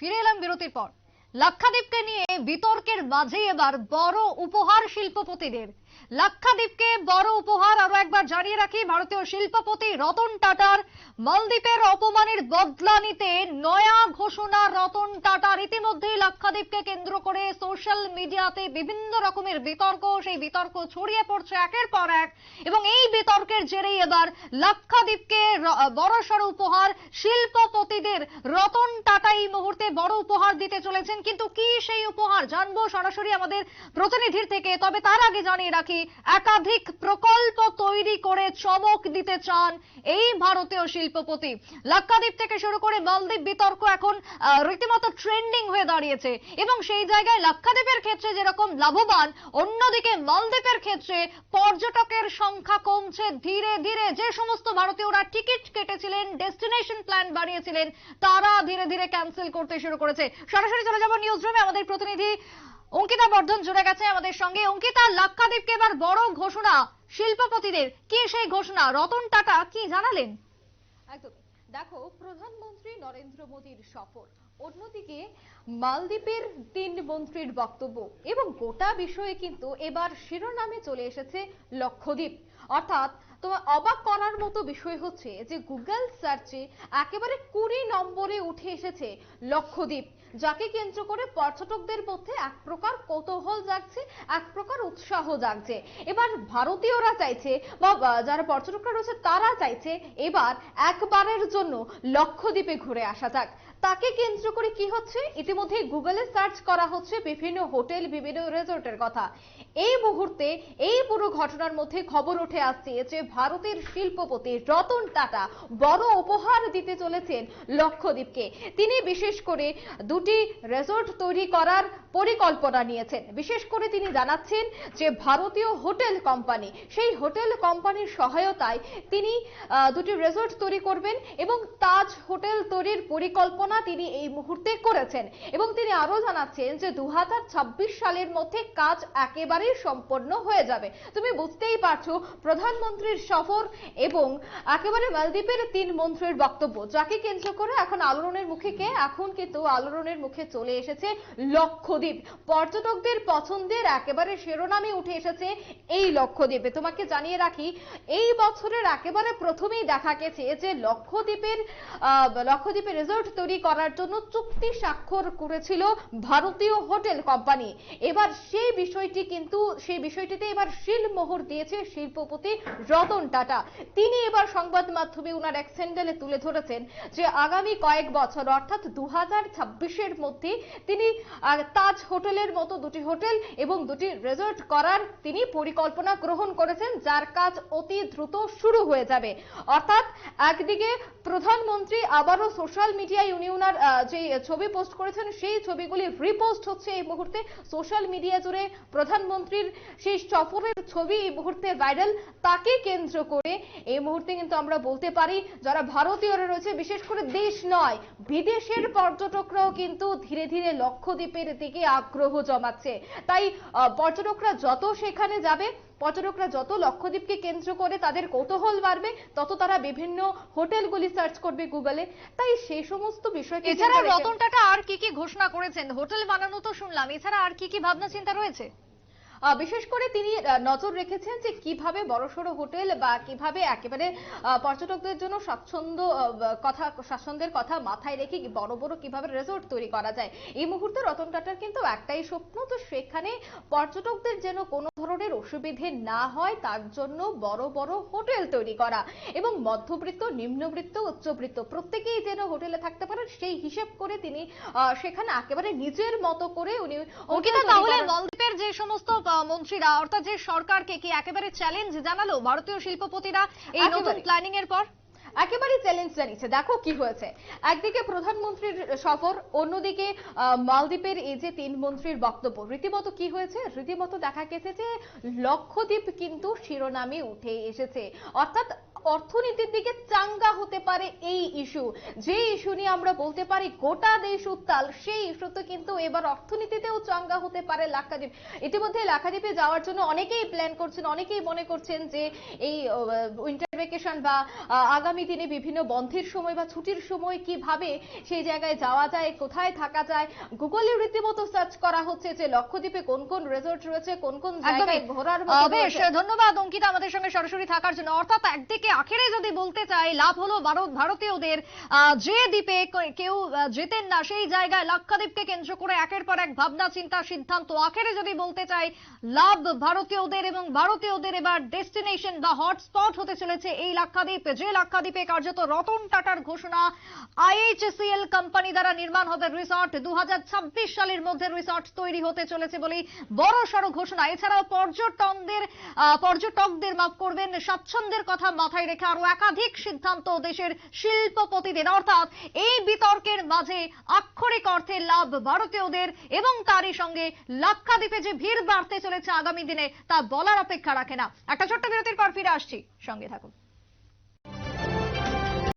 ফিরে এলাম বিরতির পর। লাক্ষাদ্বীপকে নিয়ে বিতর্কের মাঝে এবার বড় উপহার শিল্পপতিদের। লাক্ষাদ্বীপকে বড় উপহার আরও একবার জানিয়ে রাখি, ভারতীয় শিল্পপতি রতন টাটার মালদ্বীপের অপমানের বদলা নিতে নয়া ঘোষণা রতন টাটার ইতিমধ্যেই লাক্ষাদ্বীপকে কেন্দ্র করে সোশ্যাল মিডিয়াতে বিভিন্ন রকমের বিতর্ক, সেই বিতর্ক ছড়িয়ে পড়ছে একের পর এক। এবং এই বিতর্কের জেরেই এবার লাক্ষাদ্বীপকে বড়সড় উপহার শিল্পপতিদের রতন টাটা এই মুহূর্তে বড় উপহার দিতে চলেছেন। কিন্তু কি সেই উপহার? জানব সরাসরি আমাদের প্রতিনিধির থেকে। তবে তার আগে জানিয়ে রাখি একাধিক প্রকল্প তৈরি করে চমক দিতে চান এই ভারতীয় শিল্পপতি? লাক্ষাদ্বীপ থেকে শুরু করে মালদ্বীপ বিতর্ক এখন রীতিমতো ট্রেন্ডিং হয়ে দাঁড়িয়েছে। এবং সেই জায়গায় লাক্ষাদ্বীপের ক্ষেত্রে যেরকম লাভবান, অন্যদিকে মালদ্বীপের ক্ষেত্রে পর্যটকের সংখ্যা কমছে ধীরে ধীরে। যে সমস্ত ভারতীয়রা টিকিট কেটেছিলেন ডেস্টিনেশন প্ল্যান বানিয়েছিলেন, তারা ধীরে ধীরে ক্যান্সেল করতে শুরু করেছে। সরাসরি চলে যাব নিউজ রুমে আমাদের প্রতিনিধি অঙ্কিতা বর্ধন জুড়ে গেছে আমাদের সঙ্গে। অঙ্কিতা, লাক্ষাদ্বীপকে এবার বড় ঘোষণা শিল্পপতিদের। কি সেই ঘোষণা? রতন টাটা কি জানালেন? একদম দেখো, প্রধানমন্ত্রী নরেন্দ্র মোদীর সফর। অন্যদিকে, মালদ্বীপের তিন মন্ত্রীর বক্তব্য এবং গোটা বিষয়ে কিন্তু এবার শিরোনামে চলে এসেছে লক্ষদ্বীপ। অর্থাৎ তোমার অবাক করার মতো বিষয় হচ্ছে যে গুগল সার্চে একেবারে কুড়ি নম্বরে উঠে এসেছে লক্ষদ্বীপ, যাকে কেন্দ্র করে পর্যটকদের মধ্যে এক প্রকার কৌতূহল জাগছে, এক প্রকার উৎসাহ জাগছে। এবার ভারতীয়রা চাইছে বা, যারা পর্যটকরা রয়েছে তারা চাইছে এবার একবারের জন্য লক্ষদ্বীপে ঘুরে আসা যাক। তাকে কেন্দ্র করে কি হচ্ছে? ইতিমধ্যে গুগলে সার্চ করা হচ্ছে বিভিন্ন হোটেল, বিভিন্ন রিসোর্টের কথা। এই মুহূর্তে এই পুরো ঘটনার মধ্যে খবর উঠে আসছে যে ভারতের শিল্পপতি রতন টাটা বড় উপহার দিতে চলেছেন লক্ষদ্বীপকে। তিনি বিশেষ করে দুটি রিসোর্ট তৈরি করার পরিকল্পনা নিয়েছেন। বিশেষ করে তিনি জানাচ্ছেন যে ভারতীয় হোটেল কোম্পানি, সেই হোটেল কোম্পানির সহায়তায় তিনি দুটি রিসোর্ট তৈরি করবেন এবং তাজ হোটেল তৈরির পরিকল্পনা তিনি এই মুহূর্তে করেছেন। এবং তিনি আরও জানাচ্ছেন যে দু হাজার ছাব্বিশ সালের মধ্যে কাজ একেবারেই সম্পন্ন হয়ে যাবে। তুমি বুঝতেই পারছ, প্রধানমন্ত্রীর সফর এবং একেবারে মালদ্বীপের তিন মন্ত্রীর বক্তব্য। যাকে কেন্দ্র করে এখন আলোড়নের মুখে কে? এখন কিন্তু আলোড়নের মুখে চলে এসেছে লক্ষদ্বীপ। পর্যটকদের পছন্দের একেবারে শিরোনামে উঠে এসেছে এই লক্ষদ্বীপে। তোমাকে জানিয়ে রাখি, এই বছরের একেবারে প্রথমেই দেখা গেছে যে লক্ষদ্বীপের লক্ষদ্বীপে রিসোর্ট তৈরি করার জন্য চুক্তি স্বাক্ষর করেছিল ভারতীয় হোটেল কোম্পানি। এবার সেই বিষয়টি কিন্তু সেই বিষয়টিতে এবার শিলমোহর দিয়েছে শিল্পপতি রতন টাটা। তিনি এবার সংবাদ মাধ্যমে উনার এক স্যান্ডেলে তুলে ধরেছেন যে আগামী কয়েক বছর, অর্থাৎ দু হাজার মধ্যে তিনি তাজ হোটেলের মতো দুটি হোটেল এবং দুটি রিসোর্ট করার তিনি পরিকল্পনা গ্রহণ করেছেন, যার কাজ অতি দ্রুত শুরু হয়ে যাবে। অর্থাৎ একদিকে প্রধানমন্ত্রী আবারও সোশ্যাল মিডিয়ায় উনি উনার যে ছবি পোস্ট করেছেন, সেই ছবিগুলি রিপোস্ট হচ্ছে এই মুহূর্তে। সোশ্যাল মিডিয়া জুড়ে প্রধানমন্ত্রীর সেই সফরের ছবি এই মুহূর্তে ভাইরাল তাকে কেন্দ্র করে এই মুহূর্তে কিন্তু আমরা বলতে পারি যারা ভারতীয়রা রয়েছে বিশেষ করে দেশ নয় বিদেশের পর্যটকরাও কিন্তু ধীরে ধীরে লক্ষদ্বীপের দিকে আগ্রহ জমাচ্ছে। তাই পর্যটকরা যত সেখানে যাবে পর্যটকরা যত লক্ষদ্বীপকে কেন্দ্র করে তাদের কৌতূহল বাড়বে তত তারা বিভিন্ন হোটেলগুলি সার্চ করবে গুগলে। তাই সেই সমস্ত বিষয় এছাড়া রতন টাটা আর কি কি ঘোষণা করেছেন? হোটেল বানানো তো শুনলাম এছাড়া আর কি কি ভাবনা চিন্তা রয়েছে? বিশেষ করে তিনি নজর রেখেছেন যে কীভাবে বড়সড় হোটেল বা কীভাবে একেবারে পর্যটকদের জন্য স্বাচ্ছন্দ্য কথা স্বাচ্ছন্দ্যের কথা মাথায় রেখে বড় বড় কীভাবে রিসোর্ট তৈরি করা যায়। এই মুহূর্তে রতন টাটার কিন্তু একটাই স্বপ্ন তো সেখানে পর্যটকদের যেন কোনো ধরনের অসুবিধে না হয় তার জন্য বড় বড় হোটেল তৈরি করা এবং মধ্যবৃত্ত নিম্নবৃত্ত উচ্চবৃত্ত প্রত্যেকেই যেন হোটেলে থাকতে পারেন সেই হিসেব করে তিনি আহ, সেখানে একেবারে নিজের মতো করে উনি তাহলে মালদ্বীপের যে সমস্ত মন্ত্রীরা অর্থাৎ যে সরকারকে কি একেবারে চ্যালেঞ্জ জানালো ভারতীয় শিল্পপতিরা এই নতুন প্ল্যানিং এর পর? একেবারে চ্যালেঞ্জ জানিয়েছে। দেখো কি হয়েছে। একদিকে প্রধানমন্ত্রীর সফর অন্যদিকে মালদ্বীপের এই যে তিন মন্ত্রীর বক্তব্য রীতিমতো কি হয়েছে? রীতিমতো দেখা গেছে যে লক্ষদ্বীপ কিন্তু শিরোনামে উঠে এসেছে। অর্থাৎ অর্থনীতির দিকে চাঙ্গা হতে পারে এই ইস্যু। যে ইস্যু নিয়ে আমরা বলতে পারি, গোটা দেশ উত্তাল, সেই ইস্যুতে কিন্তু এবার অর্থনীতিতেও চাঙ্গা হতে পারে লাক্ষাদ্বীপ। ইতিমধ্যে লাক্ষাদ্বীপে যাওয়ার জন্য অনেকেই প্ল্যান করছেন, অনেকেই মনে করছেন যে এই ভেকেশন বা আগামী দিনে বিভিন্ন বন্ধের সময় বা ছুটির সময় কীভাবে সেই জায়গায় যাওয়া যায় কোথায় থাকা যায় গুগলে রীতিমতো সার্চ করা হচ্ছে যে লক্ষদ্বীপে কোন কোন রিসোর্ট রয়েছে কোন কোন জায়গায় ঘোরার বেশ ধন্যবাদ অঙ্কিতা আমাদের সঙ্গে সরাসরি থাকার জন্য। অর্থাৎ একদিকে আখেরে যদি বলতে চাই লাভ হলো ভারত ভারতীয়দের যে দ্বীপে কেউ যেতেন না সেই জায়গায় লাক্ষাদ্বীপকে কেন্দ্র করে একের পর এক ভাবনা চিন্তা সিদ্ধান্ত। আখেরে যদি বলতে চাই লাভ ভারতীয়দের এবং ভারতীয়দের এবার ডেস্টিনেশন বা হটস্পট হতে চলেছে এই লাক্ষাদ্বীপ। যে লাক্ষাদ্বীপে কার্যত রতন টাটার ঘোষণা, আইএইচসিএল কোম্পানি দ্বারা নির্মাণ হবে রিসর্ট দু হাজার ছাব্বিশ সালের মধ্যে রিসর্ট তৈরি হতে চলেছে বলেই বড় সড় ঘোষণা। এছাড়াও পর্যটনদের পর্যটকদের মাফ করবেন, স্বাচ্ছন্দ্যের কথা মাথায় রেখে আরও একাধিক সিদ্ধান্ত দেশের শিল্পপতিদের। অর্থাৎ এই বিতর্কের মাঝে আক্ষরিক অর্থে লাভ ভারতীয়দের এবং তারই সঙ্গে লাক্ষাদ্বীপে যে ভিড় বাড়তে চলেছে আগামী দিনে তা বলার অপেক্ষা রাখে না। একটা ছোট্ট বিরতির পর ফিরে আসছি। সঙ্গে থাকুন।